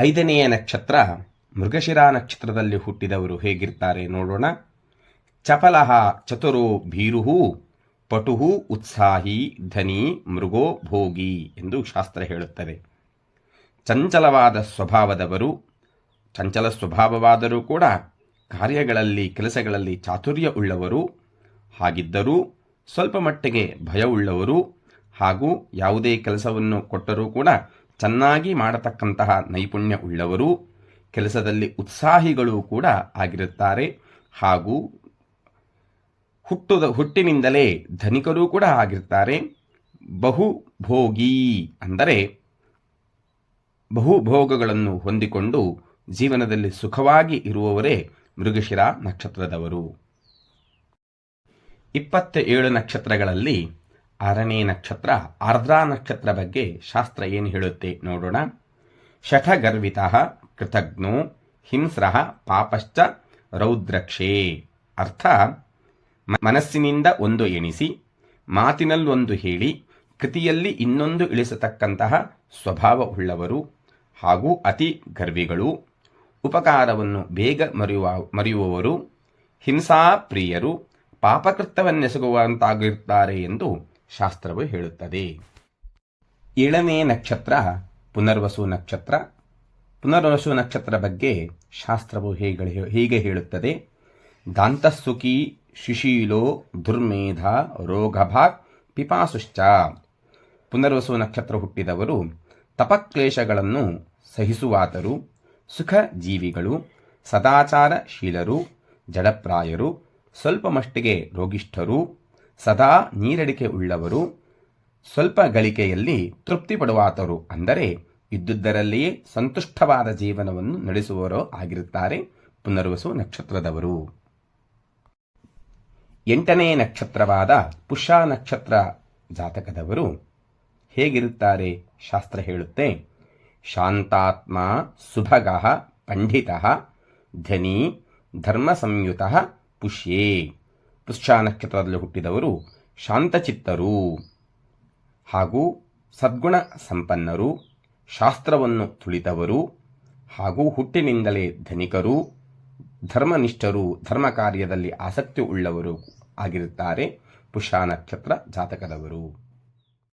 ಐದನೆಯ ನಕ್ಷತ್ರ ಮೃಗಶಿರಾ ನಕ್ಷತ್ರದಲ್ಲಿ ಹುಟ್ಟಿದವರು ಹೇಗಿರ್ತಾರೆ ನೋಡೋಣ. ಚಪಲಹ, ಚತುರೋ, ಭೀರುಹು, ಪಟುಹು, ಉತ್ಸಾಹಿ, ಧನಿ, ಮೃಗೋ, ಭೋಗಿ ಎಂದು ಶಾಸ್ತ್ರ ಹೇಳುತ್ತದೆ. ಚಂಚಲವಾದ ಸ್ವಭಾವದವರು, ಚಂಚಲ ಸ್ವಭಾವವಾದರೂ ಕೂಡ ಕಾರ್ಯಗಳಲ್ಲಿ, ಕೆಲಸಗಳಲ್ಲಿ ಚಾತುರ್ಯ ಉಳ್ಳವರು, ಹಾಗಿದ್ದರೂ ಸ್ವಲ್ಪ ಮಟ್ಟಿಗೆ ಭಯವುಳ್ಳವರು ಹಾಗೂ ಯಾವುದೇ ಕೆಲಸವನ್ನು ಕೊಟ್ಟರೂ ಕೂಡ ಚೆನ್ನಾಗಿ ಮಾಡತಕ್ಕಂತಹ ನೈಪುಣ್ಯ ಉಳ್ಳವರು ಕೆಲಸದಲ್ಲಿ ಉತ್ಸಾಹಿಗಳು ಕೂಡ ಆಗಿರುತ್ತಾರೆ. ಹಾಗೂ ಹುಟ್ಟುದ, ಹುಟ್ಟಿನಿಂದಲೇ ಧನಿಕರೂ ಕೂಡ ಆಗಿರ್ತಾರೆ. ಬಹುಭೋಗಿ ಅಂದರೆ ಬಹುಭೋಗಗಳನ್ನು ಹೊಂದಿಕೊಂಡು ಜೀವನದಲ್ಲಿ ಸುಖವಾಗಿ ಇರುವವರೇ ಮೃಗಶಿರ ನಕ್ಷತ್ರದವರು. ಇಪ್ಪತ್ತ ಏಳು ನಕ್ಷತ್ರಗಳಲ್ಲಿ ಆರನೇ ನಕ್ಷತ್ರ, ಆರ್ದ್ರಾ ನಕ್ಷತ್ರ ಬಗ್ಗೆ ಶಾಸ್ತ್ರ ಏನು ಹೇಳುತ್ತೆ ನೋಡೋಣ. ಶಠಗರ್ವಿತ ಕೃತಜ್ಞೋ, ಹಿಂಸ್ರ ಪಾಪಶ್ಚ ರೌದ್ರಕ್ಷೇ. ಅರ್ಥ, ಮನಸ್ಸಿನಿಂದ ಒಂದು ಎಣಿಸಿ ಮಾತಿನಲ್ಲೊಂದು ಹೇಳಿ, ಕೃತಿಯಲ್ಲಿ ಇನ್ನೊಂದು ಇಳಿಸತಕ್ಕಂತಹ ಸ್ವಭಾವ ಉಳ್ಳವರು ಹಾಗೂ ಅತಿ ಗರ್ವಿಗಳು. ಉಪಕಾರವನ್ನು ಬೇಗ ಮರೆಯುವ, ಮರೆಯುವವರು, ಹಿಂಸಾಪ್ರಿಯರು, ಪಾಪಕೃತ್ಯವನ್ನೆಸಗುವಂತಾಗಿರುತ್ತಾರೆ ಎಂದು ಶಾಸ್ತ್ರವು ಹೇಳುತ್ತದೆ. ಏಳನೇ ನಕ್ಷತ್ರ, ಪುನರ್ವಸು ನಕ್ಷತ್ರ. ಪುನರ್ವಸು ನಕ್ಷತ್ರ ಬಗ್ಗೆ ಶಾಸ್ತ್ರವು ಹೇಗೆ ಹೀಗೆ ಹೇಳುತ್ತದೆ? ದಾಂತಸ್ಸುಖಿ ಶಿಶೀಲೋ, ದುರ್ಮೇಧ ರೋಗಭಾಕ್ ಪಿಪಾಸುಶ್ಚ. ಪುನರ್ವಸು ನಕ್ಷತ್ರ ಹುಟ್ಟಿದವರು ತಪಕ್ಲೇಶಗಳನ್ನು ಸಹಿಸುವಾತರು ಸುಖ ಜೀವಿಗಳು ಸದಾಚಾರಶೀಲರು, ಜಡಪ್ರಾಯರು ಸ್ವಲ್ಪ ಮಟ್ಟಿಗೆ ರೋಗಿಷ್ಠರು ಸದಾ ನೀರಡಿಕೆ ಉಳ್ಳವರು ಸ್ವಲ್ಪ ಗಳಿಕೆಯಲ್ಲಿ ತೃಪ್ತಿಪಡುವಾತರು ಅಂದರೆ ಇದ್ದುದರಲ್ಲಿಯೇ ಸಂತುಷ್ಟವಾದ ಜೀವನವನ್ನು ನಡೆಸುವವರು ಆಗಿರುತ್ತಾರೆ. ಪುನರ್ವಸು ನಕ್ಷತ್ರದವರು. ಎಂಟನೇ ನಕ್ಷತ್ರವಾದ ಪುಷ್ಯ ನಕ್ಷತ್ರ ಜಾತಕದವರು ಹೇಗಿರುತ್ತಾರೆ? ಶಾಸ್ತ್ರ ಹೇಳುತ್ತೆ, ಶಾಂತಾತ್ಮ ಸುಭಗ ಪಂಡಿತ ಧನಿ ಧರ್ಮ ಸಂಯುತ ಪುಷ್ಯೇ. ಪುಷ್ಯ ನಕ್ಷತ್ರದಲ್ಲಿ ಹುಟ್ಟಿದವರು ಶಾಂತಚಿತ್ತರು ಹಾಗೂ ಸದ್ಗುಣ ಸಂಪನ್ನರು ಶಾಸ್ತ್ರವನ್ನು ತುಳಿದವರು ಹಾಗೂ ಹುಟ್ಟಿನಿಂದಲೇ ಧನಿಕರು, ಧರ್ಮನಿಷ್ಠರು ಧರ್ಮ ಕಾರ್ಯದಲ್ಲಿ ಆಸಕ್ತಿ ಉಳ್ಳವರು ಆಗಿರುತ್ತಾರೆ ಪುಷ್ಯ ನಕ್ಷತ್ರ ಜಾತಕದವರು.